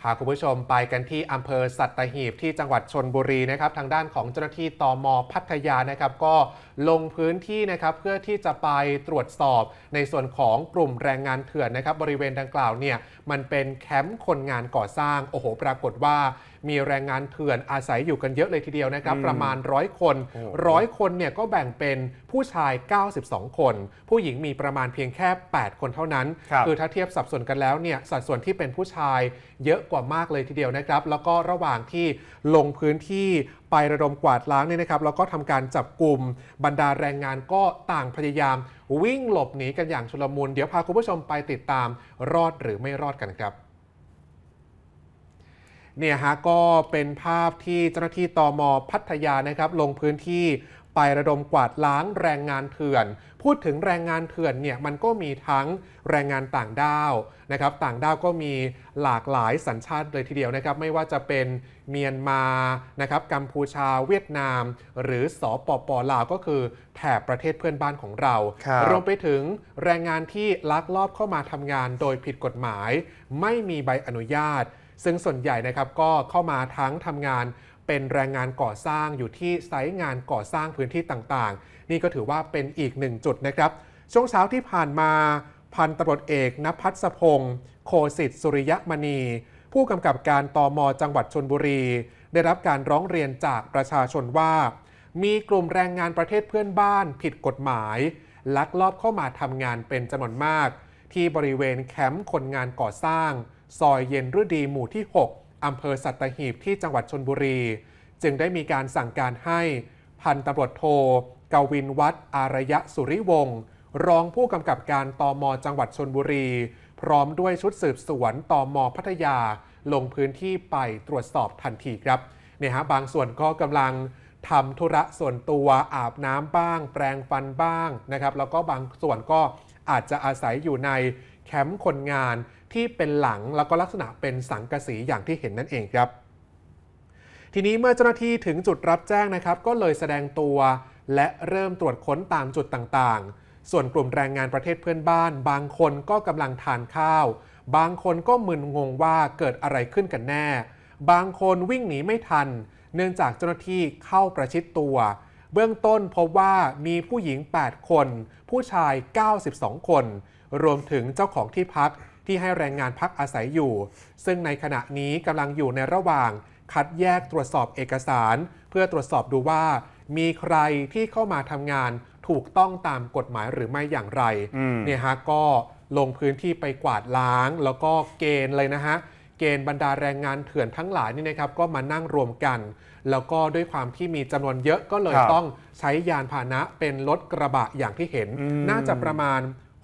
พาคุณผู้ชมไปกันที่อำเภอสัตหีบที่จังหวัดชนบุรีนะครับ ทางด้านของเจ้าหน้าที่ตอมพัทยานะครับ ก็ลงพื้นที่นะครับเพื่อที่จะไปตรวจสอบในส่วนของกลุ่มแรงงานเถื่อนนะครับ บริเวณดังกล่าวเนี่ยมันเป็นแคมป์คนงานก่อสร้างโอ้โห ปรากฏว่ามีแรงงานเถื่อนอาศัยอยู่กันเยอะเลยทีเดียวนะครับอืมประมาณร้อยคนโอ้โหร้อยคนเนี่ยก็แบ่งเป็นผู้ชาย 92 คน ผู้หญิงมีประมาณเพียงแค่ 8 คนเท่านั้นครับอถ้าเทียบสัดส่วนกันแล้วเนี่ยสัดส่วนที่เป็นผู้ชายเยอะกว่ามากเลยทีเดียวนะครับ แล้วก็ระหว่างที่ลงพื้นที่ไประดมกวาดล้างเนี่ยนะครับแล้วก็ทำการจับกลุ่มบรรดาแรงงานก็ต่างพยายาม วิ่งหลบหนีกันอย่างชุลมุน เดี๋ยวพาคุณผู้ชมไปติดตามรอดหรือไม่รอดกันครับ เนี่ยฮะก็เป็นภาพที่เจ้าหน้าที่ตมพัทยานะครับลงพื้นที่ไประดมกวาดล้างแรงงานเถื่อน พูดถึงแรงงานเถื่อนเนี่ยมันก็มีทั้งแรงงานต่างด้าวนะครับ ต่างด้าวก็มีหลากหลายสัญชาติเลยทีเดียวนะครับ ไม่ว่าจะเป็นเมียนมานะครับ กัมพูชาเวียดนาม หรือสปปลาวก็คือแถบประเทศเพื่อนบ้านของเราครับรวมไปถึงแรงงานที่ลักลอบเข้ามาทำงานโดยผิดกฎหมาย ไม่มีใบอนุญาต ซึ่งส่วนใหญ่นะครับก็เข้ามาทั้งทำงานเป็นแรงงานก่อสร้างอยู่ที่ไซต์งานก่อสร้างพื้นที่ต่างๆ นี่ก็ถือว่าเป็นอีกหนึ่งจุดนะครับ ช่วงเช้าที่ผ่านมาพันตำรวจเอกนภัสพงศ์โคสิทธิ์สุริยมณี ผู้กำกับการตมจังหวัดชนบุรี ได้รับการร้องเรียนจากประชาชนว่า มีกลุ่มแรงงานประเทศเพื่อนบ้านผิดกฎหมาย ลักลอบเข้ามาทำงานเป็นจำนวนมาก ที่บริเวณแคมป์คนงานก่อสร้าง ซอยเย็นฤดีหมู่ที่ 6 อำเภอสัตหีบที่จังหวัดชนบุรี จึงได้มีการสั่งการให้พันตำรวจโทกวินวัฒอารยะสุริวงศ์รองผู้กำกับการตมจังหวัดชนบุรี พร้อมด้วยชุดสืบสวนตมพัทยา ลงพื้นที่ไปตรวจสอบทันทีครับเนี่ยฮะบางส่วนก็กำลังทำธุระส่วนตัวอาบน้ำบ้าง แปรงฟันบ้างนะครับ แล้วก็บางส่วนก็อาจจะอาศัยอยู่ในแคมป์คนงาน ที่เป็นหลังแล้วก็ลักษณะเป็นสังกะสีอย่างที่เห็นนั่นเองครับ ทีนี้เมื่อเจ้าหน้าที่ถึงจุดรับแจ้งนะครับ ก็เลยแสดงตัว และเริ่มตรวจค้นตามจุดต่างๆ ส่วนกลุ่มแรงงานประเทศเพื่อนบ้าน บางคนก็กำลังทานข้าว บางคนก็มึนงงว่าเกิดอะไรขึ้นกันแน่ บางคนวิ่งหนีไม่ทัน เนื่องจากเจ้าหน้าที่เข้าประชิดตัวเบื้องต้นพบว่ามีผู้หญิง 8 คน ผู้ชาย 92 คน รวมถึงเจ้าของที่พัก ที่ให้แรงงานพักอาศัยอยู่ ซึ่งในขณะนี้กำลังอยู่ในระหว่าง คัดแยกตรวจสอบเอกสาร เพื่อตรวจสอบดูว่า มีใครที่เข้ามาทำงานถูกต้องตามกฎหมายหรือไม่อย่างไรอืมเนี่ยฮะก็ลงพื้นที่ไปกวาดล้าง แล้วก็เกณฑ์เลยนะฮะเกณฑ์บรรดาแรงงานเถื่อนทั้งหลายนี่นะครับก็มานั่งรวมกัน แล้วก็ด้วยความที่มีจำนวนเยอะก็เลยครับต้องใช้ยานพาหนะเป็นรถกระบะอย่างที่เห็นอืมน่าจะประมาณ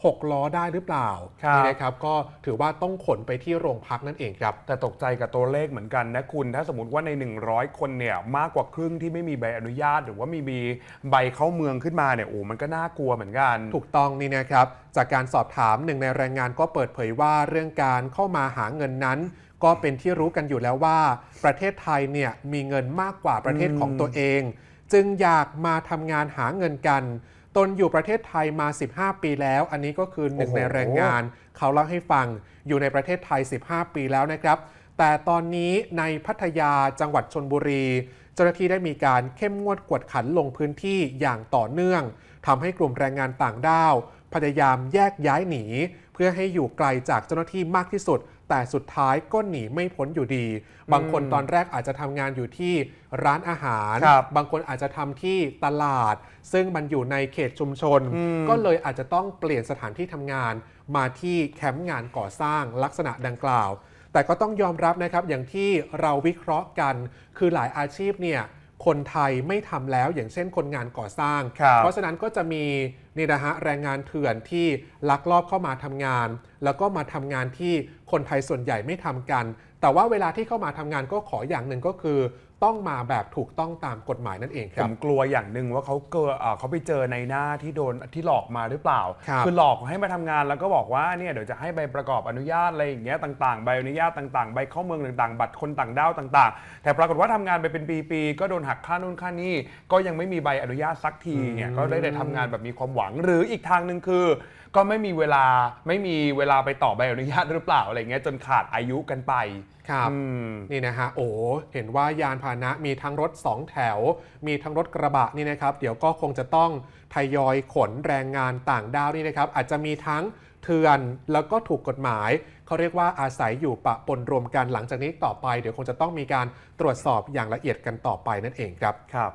6 ล้อได้หรือเปล่าครับ นี่นะครับก็ถือว่าต้องขนไปที่โรงพักนั่นเองครับ แต่ตกใจกับตัวเลขเหมือนกันนะคุณ ถ้าสมมติว่าใน 100 คนเนี่ยมากกว่าครึ่งที่ไม่มีใบอนุญาต หรือว่ามีมีใบเข้าเมืองขึ้นมาเนี่ยโอ้มันก็น่ากลัวเหมือนกัน ถูกต้องนี่นะครับ จากการสอบถามหนึ่งในแรงงานก็เปิดเผยว่าเรื่องการเข้ามาหาเงินนั้น ก็เป็นที่รู้กันอยู่แล้วว่า ประเทศไทยเนี่ยมีเงินมากกว่าประเทศอืมของตัวเอง จึงอยากมาทำงานหาเงินกัน ตนอยู่ประเทศไทยมา 15 ปีแล้ว อันนี้ก็คือหนึ่งในแรงงาน เขาเล่าให้ฟังอยู่ในประเทศไทย 15 ปีแล้วนะครับ แต่ตอนนี้ในพัทยาจังหวัดชนบุรี เจ้าหน้าที่ได้มีการเข้มงวดกวดขันลงพื้นที่อย่างต่อเนื่องทำให้กลุ่มแรงงานต่างด้าว พยายามแยกย้ายหนี เพื่อให้อยู่ไกลจากเจ้าหน้าที่มากที่สุด แต่สุดท้ายก็หนีไม่พ้นอยู่ดี บางคนตอนแรกอาจจะทำงานอยู่ที่ร้านอาหาร ครับบางคนอาจจะทำที่ตลาด ซึ่งมันอยู่ในเขตชุมชน อืม ก็เลยอาจจะต้องเปลี่ยนสถานที่ทำงาน มาที่แคมป์งานก่อสร้างลักษณะดังกล่าว แต่ก็ต้องยอมรับนะครับอย่างที่เราวิเคราะห์กัน คือหลายอาชีพเนี่ยคนไทยไม่ทำแล้วอย่างเช่นคนงานก่อสร้าง ครับ เพราะฉะนั้นก็จะมี นี่นะฮะแรงงานเถื่อนที่ลักลอบเข้ามาทำงาน แล้วก็มาทำงานที่คนไทยส่วนใหญ่ไม่ทำกัน แต่ว่าเวลาที่เข้ามาทำงานก็ขออย่างหนึ่งก็คือต้องมาแบบถูกต้องตามกฎหมายนั่นเองคผรับ มกลัวอย่างหนึ่งว่าเขาเกิดเอ่อเขาไปเจอในหน้าที่โดนที่หลอกมาหรือเปล่าครับอหลอกให้มาทำงานแล้วก็บอกว่าเนี่ยเดี๋ยวจะให้ใบประกอบอนุญาตอะไรอย่างเงี้ยต่างๆ ใบอนุญาตต่างๆ ใบเข้าเมืองต่างๆ บัตรคนต่างด้าวต่าง ๆ แต่ปรากฏว่าทำงานไปเป็นปีๆก็โดนหักค่านู่นค่านี่ก็ยังไม่มีใบอนุญาตสักทีเนี่ยก็ได้แต่ทำงานแบบมีความหวังง หรืออีกทางหนึ่งคือ ก็ไม่มีเวลาไม่มีเวลาไปต่อใบอนุญาตหรือเปล่าอะไรเงี้ยจนขาดอายุกันไปครับอืม นี่นะฮะโอ้เห็นว่ายานพาหนะมีทั้งรถ 2 แถว มีทั้งรถกระบะนี่นะครับ เดี๋ยวก็คงจะต้องทยอยขนแรงงานต่างด้าวนี่นะครับ อาจจะมีทั้งเถื่อนแล้วก็ถูกกฎหมาย เขาเรียกว่าอาศัยอยู่ปะปนรวมกันหลังจากนี้ต่อไป เดี๋ยวคงจะต้องมีการตรวจสอบอย่างละเอียดกันต่อไปนั่นเองครับ ครับ